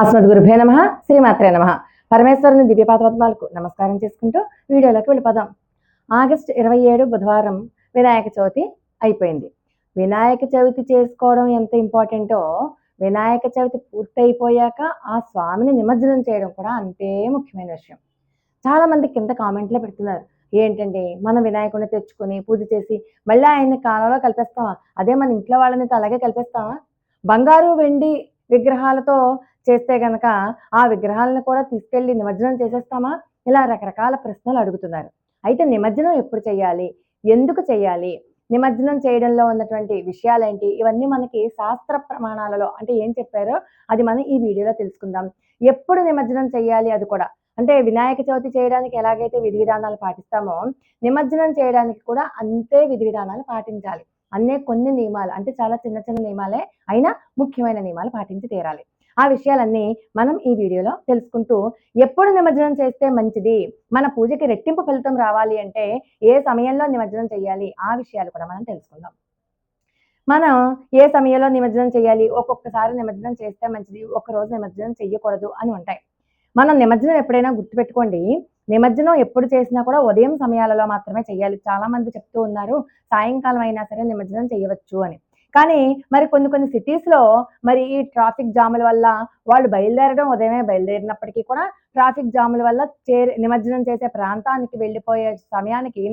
అస్మద్ గురుభే నమ శ్రీమాత్రే నమ. పరమేశ్వరుని దివ్యపాదపద్మాలకు నమస్కారం చేసుకుంటూ వీడియోలోకి వెళ్ళిపోదాం. ఆగస్ట్ ఇరవై ఏడు బుధవారం వినాయక చవితి అయిపోయింది. వినాయక చవితి చేసుకోవడం ఎంత ఇంపార్టెంటో వినాయక చవితి పూర్తయిపోయాక ఆ స్వామిని నిమజ్జనం చేయడం కూడా అంతే ముఖ్యమైన విషయం. చాలా మంది కింద కామెంట్లో పెడుతున్నారు ఏంటండి? మనం వినాయకుడిని తెచ్చుకొని పూజ చేసి మళ్ళీ ఆయన్ని కాలంలో కలిపేస్తామా? అదే మన ఇంట్లో వాళ్ళని అలాగే కలిపేస్తామా? బంగారు వెండి విగ్రహాలతో చేస్తే గనక ఆ విగ్రహాలను కూడా తీసుకెళ్ళి నిమజ్జనం చేసేస్తామా? ఇలా రకరకాల ప్రశ్నలు అడుగుతున్నారు. అయితే నిమజ్జనం ఎప్పుడు చేయాలి? ఎందుకు చేయాలి? నిమజ్జనం చేయడంలో ఉన్నటువంటి విషయాలేంటి? ఇవన్నీ మనకి శాస్త్ర ప్రమాణాలలో అంటే ఏం చెప్పారో అది మనం ఈ వీడియోలో తెలుసుకుందాం. ఎప్పుడు నిమజ్జనం చేయాలి అది కూడా? అంటే వినాయక చవితి చేయడానికి ఎలాగైతే విధి విధానాలు పాటిస్తామో నిమజ్జనం చేయడానికి కూడా అంతే విధి విధానాలు పాటించాలి. అన్నే కొన్ని నియమాలు అంటే చాలా చిన్న చిన్న నియమాలే అయినా ముఖ్యమైన నియమాలు పాటించి తీరాలి. ఆ విషయాలన్నీ మనం ఈ వీడియోలో తెలుసుకుంటూ ఎప్పుడు నిమజ్జనం చేస్తే మంచిది మన పూజకి రెట్టింపు ఫలితం రావాలి అంటే ఏ సమయంలో నిమజ్జనం చేయాలి ఆ విషయాలు కూడా మనం తెలుసుకుందాం. మనం ఏ సమయంలో నిమజ్జనం చేయాలి ఒక్కొక్కసారి నిమజ్జనం చేస్తే మంచిది ఒక్కరోజు రోజు నిమజ్జనం చేయకూడదు అని ఉంటాయి. మనం నిమజ్జనం ఎప్పుడైనా గుర్తుపెట్టుకోండి నిమజ్జనం ఎప్పుడు చేసినా కూడా ఉదయం సమయాలలో మాత్రమే చేయాలి. చాలా మంది చెప్తూ ఉన్నారు సాయంకాలం అయినా సరే నిమజ్జనం చేయవచ్చు అని. కానీ మరి కొన్ని కొన్ని సిటీస్లో మరి ఈ ట్రాఫిక్ జాముల వల్ల వాళ్ళు బయలుదేరడం ఉదయమే బయలుదేరినప్పటికీ కూడా ట్రాఫిక్ జాముల వల్ల చే నిమజ్జనం చేసే ప్రాంతానికి వెళ్ళిపోయే సమయానికి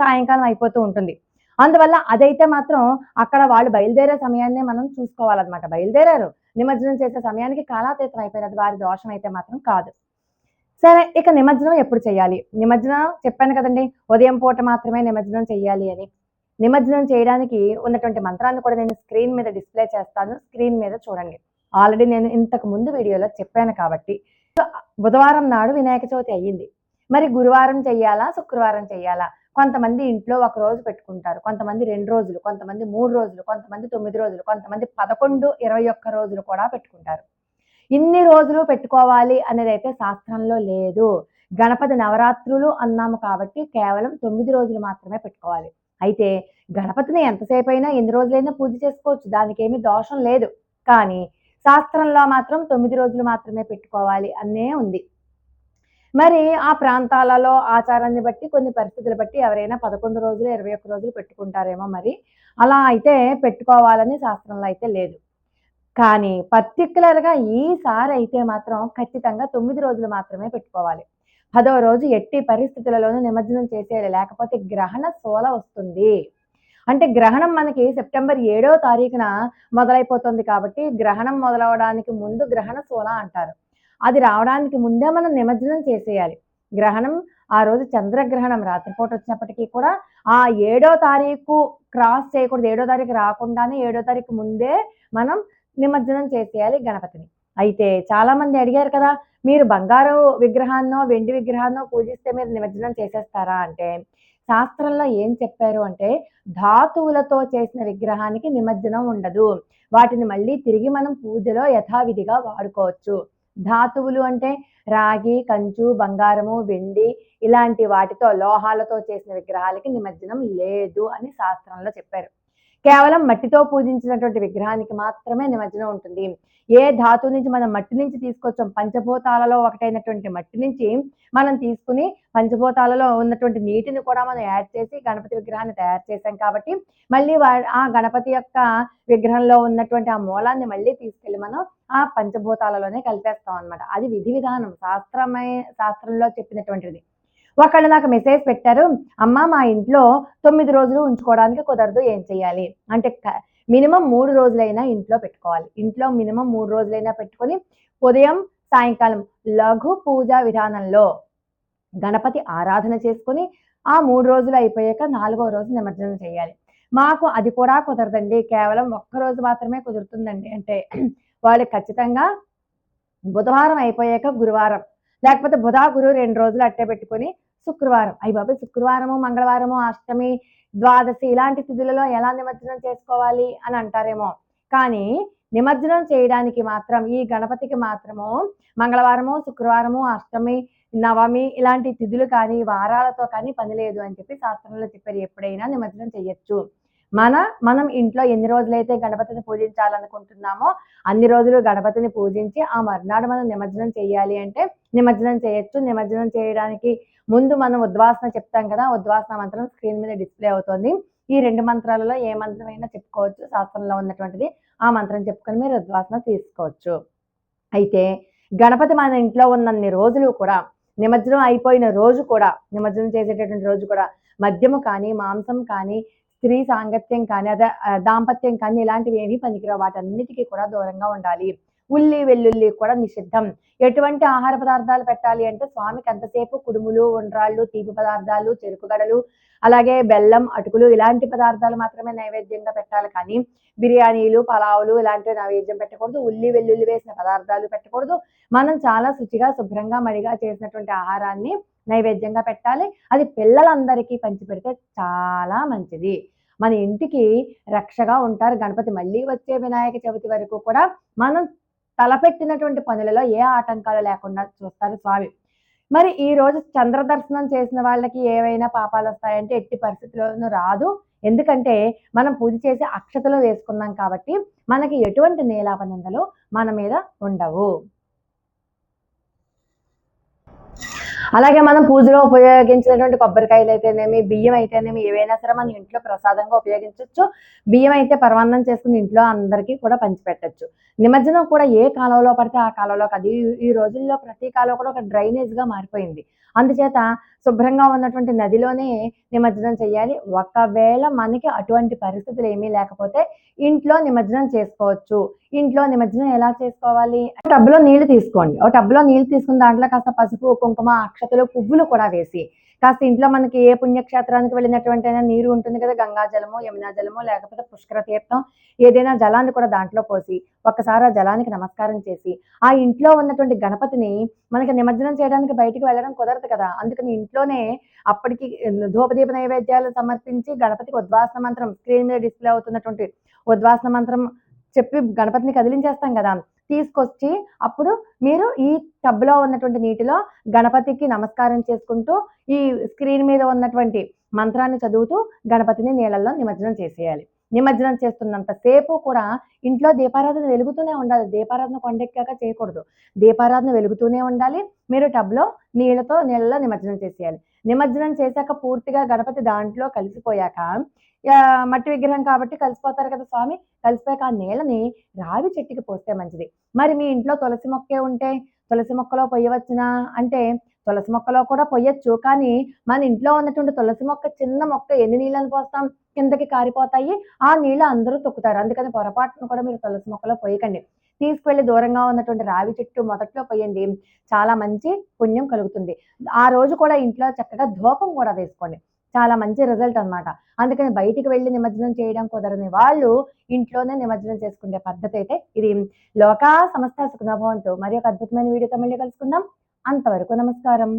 సాయంకాలం అయిపోతూ ఉంటుంది. అందువల్ల అదైతే మాత్రం అక్కడ వాళ్ళు బయలుదేరే సమయాన్ని మనం చూసుకోవాలన్నమాట. బయలుదేరారు నిమజ్జనం చేసే సమయానికి కాలాతీతం అయిపోయినది వారి దోషం అయితే మాత్రం కాదు. సరే ఇక నిమజ్జనం ఎప్పుడు చేయాలి? నిమజ్జనం చెప్పాను కదండి ఉదయం పూట మాత్రమే నిమజ్జనం చేయాలి అని. నిమజ్జనం చేయడానికి ఉన్నటువంటి మంత్రాన్ని కూడా నేను స్క్రీన్ మీద డిస్ప్లే చేస్తాను. స్క్రీన్ మీద చూడండి. ఆల్రెడీ నేను ఇంతకు ముందు వీడియోలో చెప్పాను కాబట్టి. సో, బుధవారం నాడు వినాయక చవితి అయ్యింది. మరి గురువారం చెయ్యాలా శుక్రవారం చెయ్యాలా కొంతమంది ఇంట్లో ఒక రోజు పెట్టుకుంటారు. కొంతమంది రెండు రోజులు కొంతమంది మూడు రోజులు కొంతమంది తొమ్మిది రోజులు కొంతమంది పదకొండు ఇరవై ఒక్క రోజులు కూడా పెట్టుకుంటారు. ఇన్ని రోజులు పెట్టుకోవాలి అనేది అయితే శాస్త్రంలో లేదు. గణపతి నవరాత్రులు అన్నాము కాబట్టి కేవలం తొమ్మిది రోజులు మాత్రమే పెట్టుకోవాలి. అయితే గణపతిని ఎంతసేపు అయినా ఎన్ని రోజులైనా పూజ చేసుకోవచ్చు దానికి ఏమీ దోషం లేదు. కానీ శాస్త్రంలో మాత్రం తొమ్మిది రోజులు మాత్రమే పెట్టుకోవాలి అనే ఉంది. మరి ఆ ప్రాంతాలలో ఆచారాన్ని బట్టి కొన్ని పరిస్థితులు బట్టి ఎవరైనా పదకొండు రోజులు ఇరవై ఒక్క రోజులు పెట్టుకుంటారేమో మరి. అలా అయితే పెట్టుకోవాలని శాస్త్రంలో అయితే లేదు. కానీ పర్టికులర్గా ఈసారి అయితే మాత్రం ఖచ్చితంగా తొమ్మిది రోజులు మాత్రమే పెట్టుకోవాలి. పదవ రోజు ఎట్టి పరిస్థితులలోనూ నిమజ్జనం చేసేయాలి లేకపోతే గ్రహణ సోల వస్తుంది. అంటే గ్రహణం మనకి సెప్టెంబర్ ఏడో తారీఖున మొదలైపోతుంది కాబట్టి గ్రహణం మొదలవడానికి ముందు గ్రహణ సోల అంటారు. అది రావడానికి ముందే మనం నిమజ్జనం చేసేయాలి. గ్రహణం ఆ రోజు చంద్రగ్రహణం రాత్రిపూట వచ్చినప్పటికీ కూడా ఆ ఏడో తారీఖు క్రాస్ చేయకూడదు. ఏడో తారీఖు రాకుండానే ఏడో తారీఖు ముందే మనం నిమజ్జనం చేసేయాలి గణపతిని. అయితే చాలా మంది అడిగారు కదా మీరు బంగారు విగ్రహాన్నో వెండి విగ్రహాన్నో పూజిస్తే మీరు నిమజ్జనం చేసేస్తారా అంటే శాస్త్రంలో ఏం చెప్పారు అంటే ధాతువులతో చేసిన విగ్రహానికి నిమజ్జనం ఉండదు. వాటిని మళ్ళీ తిరిగి మనం పూజలో యథావిధిగా వాడుకోవచ్చు. ధాతువులు అంటే రాగి కంచు బంగారము వెండి ఇలాంటి వాటితో లోహాలతో చేసిన విగ్రహాలకి నిమజ్జనం లేదు అని శాస్త్రంలో చెప్పారు. కేవలం మట్టితో పూజించినటువంటి విగ్రహానికి మాత్రమే నిమజ్జనం ఉంటుంది. ఏ ధాతు నుంచి మనం మట్టి నుంచి తీసుకొచ్చాం పంచభూతాలలో ఒకటైనటువంటి మట్టి నుంచి మనం తీసుకుని పంచభూతాలలో ఉన్నటువంటి నీటిని కూడా మనం యాడ్ చేసి గణపతి విగ్రహాన్ని తయారు చేసాం కాబట్టి మళ్ళీ వా- ఆ గణపతి యొక్క విగ్రహంలో ఉన్నటువంటి ఆ మూలాన్ని మళ్ళీ తీసుకెళ్ళి మనం ఆ పంచభూతాలలోనే కలిపేస్తాం అన్నమాట. అది విధి విధానం శాస్త్రమై శాస్త్రంలో చెప్పినటువంటిది. ఒకళ్ళు నాకు మెసేజ్ పెట్టారు అమ్మ మా ఇంట్లో తొమ్మిది రోజులు ఉంచుకోవడానికి కుదరదు ఏం చేయాలి అంటే మినిమం మూడు రోజులైనా ఇంట్లో పెట్టుకోవాలి. ఇంట్లో మినిమం మూడు రోజులైనా పెట్టుకొని ఉదయం సాయంకాలం లఘు పూజా విధానంలో గణపతి ఆరాధన చేసుకొని ఆ మూడు రోజులు అయిపోయాక నాలుగో రోజు నిమజ్జనం చేయాలి. మాకు అది కూడా కుదరదండి. కేవలం ఒక్క రోజు మాత్రమే కుదురుతుందండి. అంటే వాళ్ళు ఖచ్చితంగా బుధవారం అయిపోయాక గురువారం లేకపోతే బుధ గురు రెండు రోజులు అట్టే పెట్టుకొని శుక్రవారం. అయ్యి బాబాయ్ శుక్రవారము మంగళవారము అష్టమి ద్వాదశి ఇలాంటి తిథులలో ఎలా నిమజ్జనం చేసుకోవాలి అని అంటారేమో. కానీ నిమజ్జనం చేయడానికి మాత్రం ఈ గణపతికి మాత్రము మంగళవారము శుక్రవారము అష్టమి నవమి ఇలాంటి తిథులు కానీ వారాలతో కానీ పని లేదు అని చెప్పి శాస్త్రంలో చెప్పారు. ఎప్పుడైనా నిమజ్జనం చేయొచ్చు. మన మనం ఇంట్లో ఎన్ని రోజులైతే గణపతిని పూజించాలనుకుంటున్నామో అన్ని రోజులు గణపతిని పూజించి ఆ మర్నాడు మనం నిమజ్జనం చేయాలి అంటే నిమజ్జనం చేయొచ్చు. నిమజ్జనం చేయడానికి ముందు మనం ఉద్వాసన చెప్తాం కదా ఉద్వాసన మంత్రం స్క్రీన్ మీద డిస్ప్లే అవుతుంది. ఈ రెండు మంత్రాలలో ఏ మంత్రమైనా చెప్పుకోవచ్చు శాస్త్రంలో ఉన్నటువంటిది. ఆ మంత్రం చెప్పుకొని మీరు ఉద్వాసన తీసుకోవచ్చు. అయితే గణపతి మన ఇంట్లో ఉన్నన్ని రోజులు కూడా నిమజ్జనం అయిపోయిన రోజు కూడా నిమజ్జనం చేసేటటువంటి రోజు కూడా మద్యము కానీ మాంసం కానీ స్త్రీ సాంగత్యం కానీ అదే ఆ, దాంపత్యం కానీ ఇలాంటివి ఏమీ పనికిరావు వాటన్నిటికీ కూడా దూరంగా ఉండాలి ఉల్లి వెల్లుల్లి కూడా నిషిద్ధం. ఎటువంటి ఆహార పదార్థాలు పెట్టాలి అంటే స్వామికి ఎంతసేపు కుడుములు ఉండ్రాళ్ళు తీపి పదార్థాలు చెరుకుగడలు అలాగే బెల్లం అటుకులు ఇలాంటి పదార్థాలు మాత్రమే నైవేద్యంగా పెట్టాలి. కానీ బిర్యానీలు పలావులు ఇలాంటివి నైవేద్యం పెట్టకూడదు. ఉల్లి వెల్లుల్లి వేసిన పదార్థాలు పెట్టకూడదు. మనం చాలా శుచిగా శుభ్రంగా మడిగా చేసినటువంటి ఆహారాన్ని నైవేద్యంగా పెట్టాలి. అది పిల్లలందరికీ పంచిపెడితే చాలా మంచిది. మన ఇంటికి రక్షగా ఉంటారు. గణపతి మళ్ళీ వచ్చే వినాయక చవితి వరకు కూడా మనం తలపెట్టినటువంటి పనులలో ఏ ఆటంకాలు లేకుండా చూస్తారు స్వామి. మరి ఈ రోజు చంద్ర దర్శనం చేసిన వాళ్ళకి ఏవైనా పాపాలు వస్తాయంటే ఎట్టి పరిస్థితుల్లోనూ రాదు. ఎందుకంటే మనం పూజ చేసి అక్షతలు వేసుకున్నాం కాబట్టి మనకి ఎటువంటి నీలాపనిందలు మన మీద ఉండవు. అలాగే మనం పూజలో ఉపయోగించినటువంటి కొబ్బరికాయలు అయితేనేమి బియ్యం అయితేనేమి ఏవైనా సరే మనం ఇంట్లో ప్రసాదంగా ఉపయోగించవచ్చు బియ్యం అయితే పరమాన్నం చేసుకుని ఇంట్లో అందరికీ కూడా పంచిపెట్టచ్చు. నిమజ్జనం కూడా ఏ కాలంలో పడితే ఆ కాలంలో కాదు ఈ- ఈ రోజుల్లో ప్రతి కాలం కూడా ఒక డ్రైనేజ్గా మారిపోయింది. అందుచేత శుభ్రంగా ఉన్నటువంటి నదిలోనే నిమజ్జనం చేయాలి. ఒకవేళ మనకి అటువంటి పరిస్థితులు ఏమీ లేకపోతే ఇంట్లో నిమజ్జనం చేసుకోవచ్చు. ఇంట్లో నిమజ్జనం ఎలా చేసుకోవాలి? టబ్లో నీళ్ళు తీసుకోండి. ఒక టబ్లో నీళ్ళు తీసుకుని దాంట్లో కాస్త పసుపు కుంకుమ అక్షతలు పువ్వులు కూడా వేసి కాస్త ఇంట్లో మనకి ఏ పుణ్యక్షేత్రానికి వెళ్ళినటువంటి అయినా నీరు ఉంటుంది కదా గంగా జలము యమునా జలము లేకపోతే పుష్కర తీర్థం ఏదైనా జలాన్ని కూడా దాంట్లో పోసి ఒక్కసారి ఆ జలానికి నమస్కారం చేసి ఆ ఇంట్లో ఉన్నటువంటి గణపతిని మనకి నిమజ్జనం చేయడానికి బయటికి వెళ్ళడం కుదరదు కదా. అందుకని ఇంట్లోనే అప్పటికి ధూపదీప నైవేద్యాలు సమర్పించి గణపతికి ఉద్వాసన మంత్రం స్క్రీన్ మీద డిస్ప్లే అవుతున్నటువంటి ఉద్వాసన మంత్రం చెప్పి గణపతిని కదిలించేస్తాం కదా. తీసుకొచ్చి అప్పుడు మీరు ఈ టబ్లో ఉన్నటువంటి నీటిలో గణపతికి నమస్కారం చేసుకుంటూ ఈ స్క్రీన్ మీద ఉన్నటువంటి మంత్రాన్ని చదువుతూ గణపతిని నీళ్ళల్లో నిమజ్జనం చేసేయాలి. నిమజ్జనం చేస్తున్నంత సేపు కూడా ఇంట్లో దీపారాధన వెలుగుతూనే ఉండాలి. దీపారాధన కొండెక్కాక చేయకూడదు. దీపారాధన వెలుగుతూనే ఉండాలి. మీరు టబ్లో నీళ్ళతో నీళ్ళలో నిమజ్జనం చేసేయాలి. నిమజ్జనం చేశాక పూర్తిగా గణపతి దాంట్లో కలిసిపోయాక మట్టి విగ్రహం కాబట్టి కలిసిపోతారు కదా స్వామి? కలిసిపోయాక ఆ నీళ్ళని రావి చెట్టుకి పోస్తే మంచిది. మరి మీ ఇంట్లో తులసి మొక్కే ఉంటే తులసి మొక్కలో పొయ్యవచ్చునా అంటే తులసి మొక్కలో కూడా పొయ్యొచ్చు కానీ మన ఇంట్లో ఉన్నటువంటి తులసి మొక్క చిన్న మొక్క ఎన్ని నీళ్ళని పోస్తాం? కిందకి కారిపోతాయి. ఆ నీళ్ళు అందరూ తొక్కుతారు. అందుకని పొరపాటును కూడా మీరు తులసి మొక్కలో పొయ్యకండి తీసుకెళ్ళి దూరంగా ఉన్నటువంటి రావి చెట్టు మొదట్లో పోయండి. చాలా మంచి పుణ్యం కలుగుతుంది. ఆ రోజు కూడా ఇంట్లో చక్కగా ధూపం కూడా వేసుకోండి. చాలా మంచి రిజల్ట్ అన్నమాట. అందుకని బయటికి వెళ్ళి నిమజ్జనం చేయడం కుదరని వాళ్ళు ఇంట్లోనే నిమజ్జనం చేసుకునే పద్ధతి అయితే ఇది. లోకా సమస్త సుఖనభవంతో మరి ఒక అద్భుతమైన వీడియోతో మళ్ళీ కలుసుకుందాం. అంతవరకు నమస్కారం.